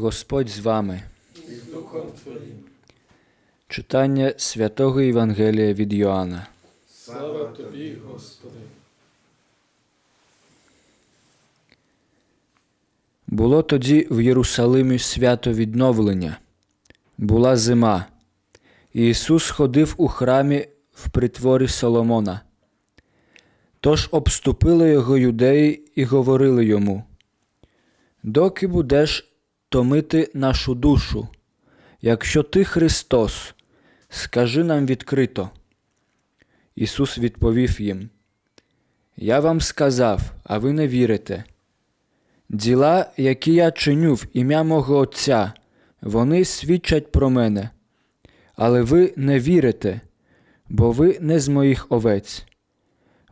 Господь з вами. і Духом Твоїм. Читання святого Євангелія від Йоанна. Слава Тобі, Господи. Було тоді в Єрусалимі свято відновлення. Була зима. Ісус ходив у храмі в притворі Соломона. Тож обступили його юдеї і говорили йому: Доки будеш томити нашу душу, якщо ти Христос, скажи нам відкрито. Ісус відповів їм: Я вам сказав, а ви не вірите. Діла, які я чиню в ім'я мого Отця, вони свідчать про мене. Але ви не вірите, бо ви не з моїх овець.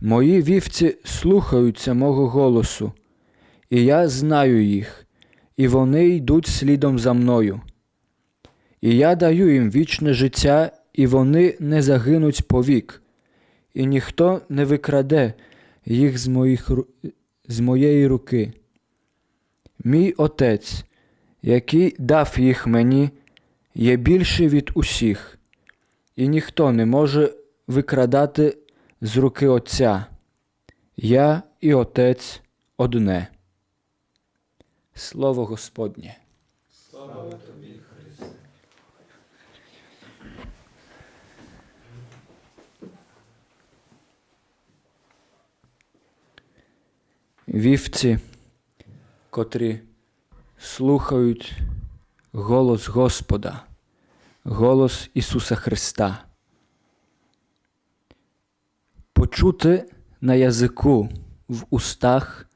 Мої вівці слухаються мого голосу, і я знаю їх, і вони йдуть слідом за мною. І я даю їм вічне життя, і вони не загинуть повік, і ніхто не викраде їх з, моїх, з моєї руки. Мій Отець, який дав їх мені, є більший від усіх, і ніхто не може викрадати з руки Отця. Я і Отець одне. Слово Господнє. Слава Тобі, Христе. Вівці, котрі слухають голос Господа, голос Ісуса Христа. Почути на язику в устах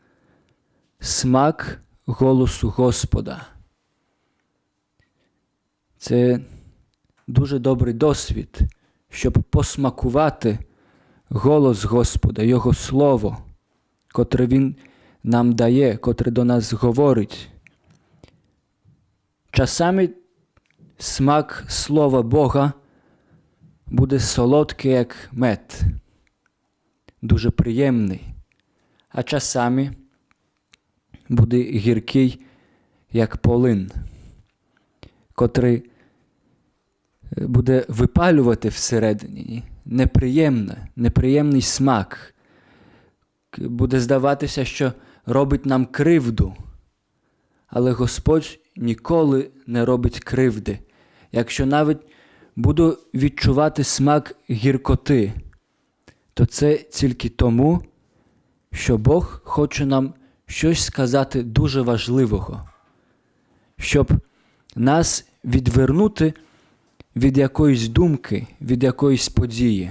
смак голосу Господа. Це дуже добрий досвід, щоб посмакувати голос Господа, Його Слово котре Він нам дає, котре до нас говорить. Часами смак Слова Бога буде солодкий, як мед, дуже приємний, а часами буде гіркий, як полин, котрий е, буде випалювати всередині неприємне, неприємний смак буде здаватися, що робить нам кривду. Але Господь ніколи не робить кривди. Якщо навіть буду відчувати смак гіркоти, то це тільки тому, що Бог хоче нам щось сказати дуже важливого, щоб нас відвернути від якоїсь думки, від якоїсь події.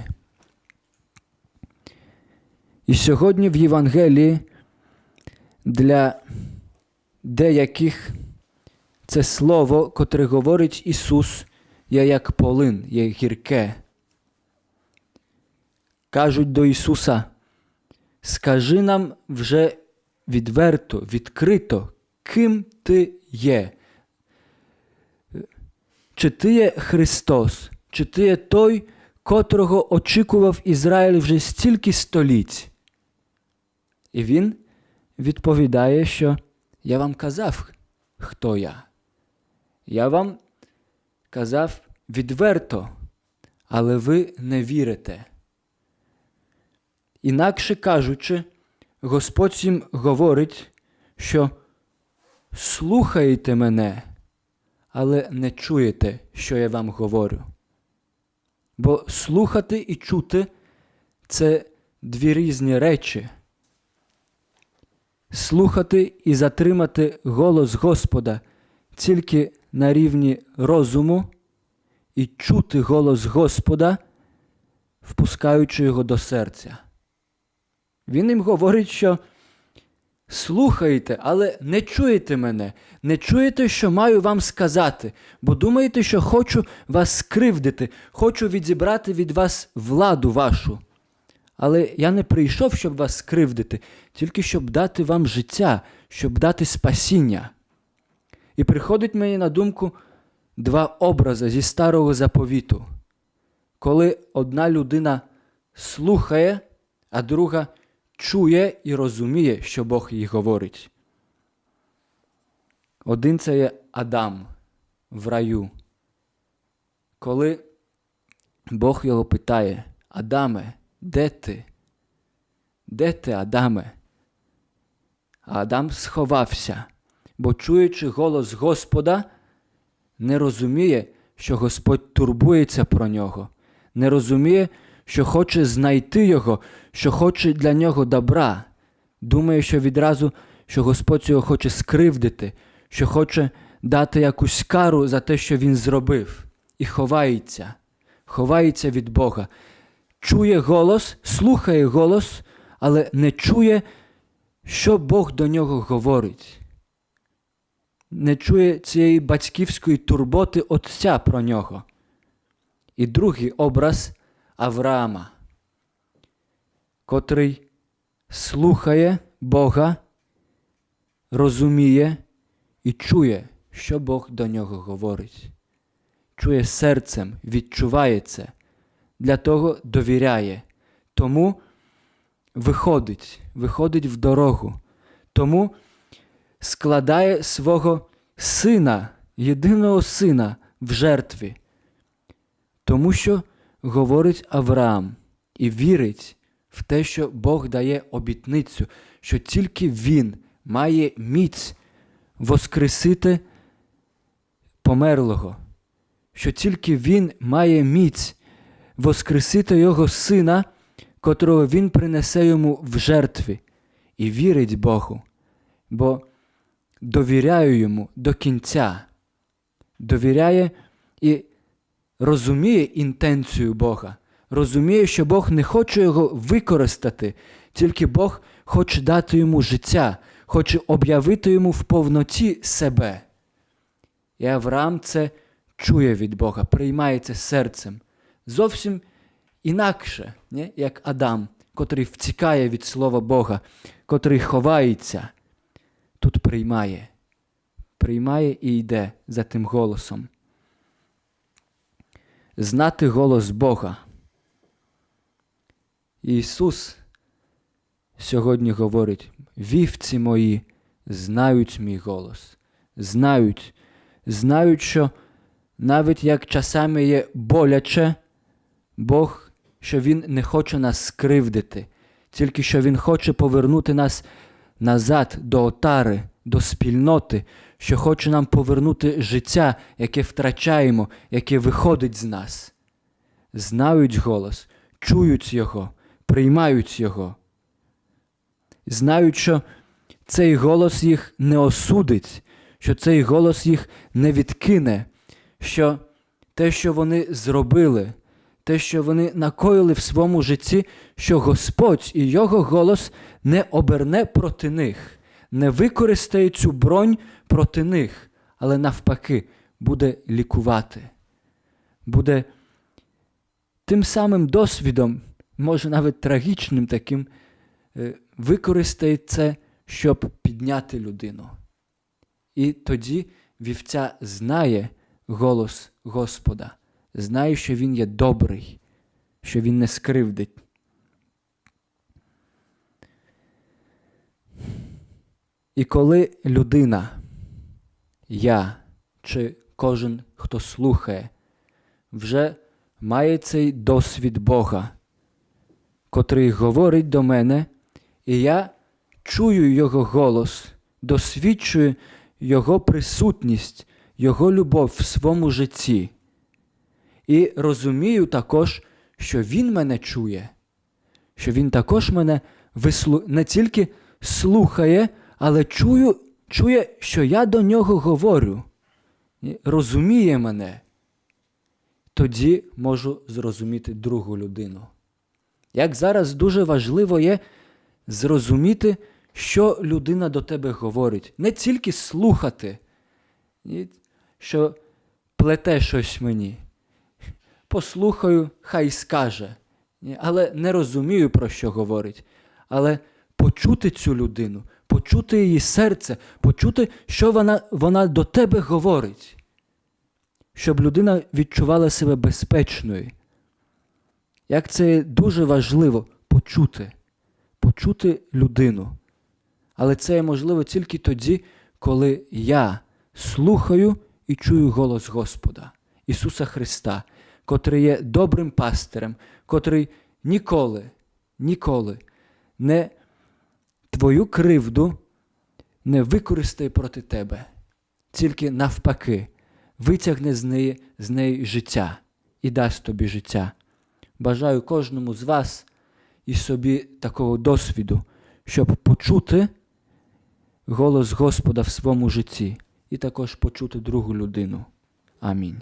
І сьогодні в Євангелії для деяких це слово, котре говорить Ісус, є як полин, є гірке. Кажуть до Ісуса, скажи нам вже відверто, відкрито, ким ти є. Чи ти є Христос, чи ти є той, котрого очікував Ізраїль вже стільки століть? І він відповідає, що я вам казав, хто я. Я вам казав відверто, але ви не вірите. Інакше кажучи, Господь їм говорить, що слухаєте мене, але не чуєте, що я вам говорю. Бо слухати і чути це дві різні речі слухати і затримати голос Господа тільки на рівні розуму і чути голос Господа, впускаючи його до серця. Він їм говорить, що слухаєте, але не чуєте мене, не чуєте, що маю вам сказати, бо думаєте, що хочу вас скривдити, хочу відібрати від вас владу вашу. Але я не прийшов, щоб вас скривдити, тільки щоб дати вам життя, щоб дати спасіння. І приходить мені на думку два образи зі старого заповіту, коли одна людина слухає, а друга чує і розуміє, що Бог їй говорить. Один це є Адам в раю. Коли Бог його питає: Адаме, де ти? Де ти, Адаме? А Адам сховався, бо, чуючи голос Господа, не розуміє, що Господь турбується про нього, не розуміє, що хоче знайти його, що хоче для нього добра. Думає, що відразу, що Господь його хоче скривдити, що хоче дати якусь кару за те, що він зробив, і ховається, ховається від Бога. Чує голос, слухає голос, але не чує, що Бог до нього говорить. Не чує цієї батьківської турботи Отця про нього. І другий образ Авраама, котрий слухає Бога, розуміє і чує, що Бог до нього говорить. Чує серцем, відчуває це, для того довіряє. Тому виходить, виходить в дорогу. Тому складає свого сина, єдиного сина в жертві. Тому що говорить Авраам і вірить в те, що Бог дає обітницю, що тільки Він має міць воскресити померлого, що тільки Він має міць воскресити Його сина, котрого Він принесе йому в жертві, і вірить Богу, бо довіряю йому до кінця, довіряє і розуміє інтенцію Бога, розуміє, що Бог не хоче його використати, тільки Бог хоче дати йому життя, хоче об'явити йому в повноті себе. І Авраам це чує від Бога, приймає це серцем. Зовсім інакше, не? як Адам, котрий втікає від Слова Бога, котрий ховається, тут приймає, приймає і йде за тим голосом. Знати голос Бога. Ісус сьогодні говорить: вівці мої знають мій голос, знають, знають, що навіть як часами є боляче, Бог, що Він не хоче нас скривдити, тільки що Він хоче повернути нас назад до отари, до спільноти, що хоче нам повернути життя, яке втрачаємо, яке виходить з нас. Знають голос, чують Його, приймають Його. Знають, що цей голос їх не осудить, що цей голос їх не відкине, що те, що вони зробили, те, що вони накоїли в своєму житті, що Господь і Його голос не оберне проти них, не використає цю бронь проти них, але навпаки буде лікувати, буде тим самим досвідом, може навіть трагічним таким, е, використає це, щоб підняти людину. І тоді вівця знає голос Господа, знає, що Він є добрий, що Він не скривдить. І коли людина, я чи кожен, хто слухає, вже має цей досвід Бога, котрий говорить до мене, і я чую Його голос, досвідчую Його присутність, Його любов в своєму житті. І розумію також, що Він мене чує, що Він також мене вислу... не тільки слухає, але чую, чує, що я до нього говорю, розуміє мене. Тоді можу зрозуміти другу людину. Як зараз дуже важливо є зрозуміти, що людина до тебе говорить, не тільки слухати, що плете щось мені. Послухаю, хай скаже, але не розумію, про що говорить. Але почути цю людину, почути її серце, почути, що вона, вона до тебе говорить, щоб людина відчувала себе безпечною. Як це дуже важливо почути, почути людину. Але це є можливо тільки тоді, коли я слухаю і чую голос Господа, Ісуса Христа, котрий є добрим пастирем, котрий ніколи, ніколи не твою кривду не використає проти тебе, тільки навпаки, витягне з неї, з неї життя і дасть тобі життя. Бажаю кожному з вас і собі такого досвіду, щоб почути голос Господа в своєму житті і також почути другу людину. Амінь.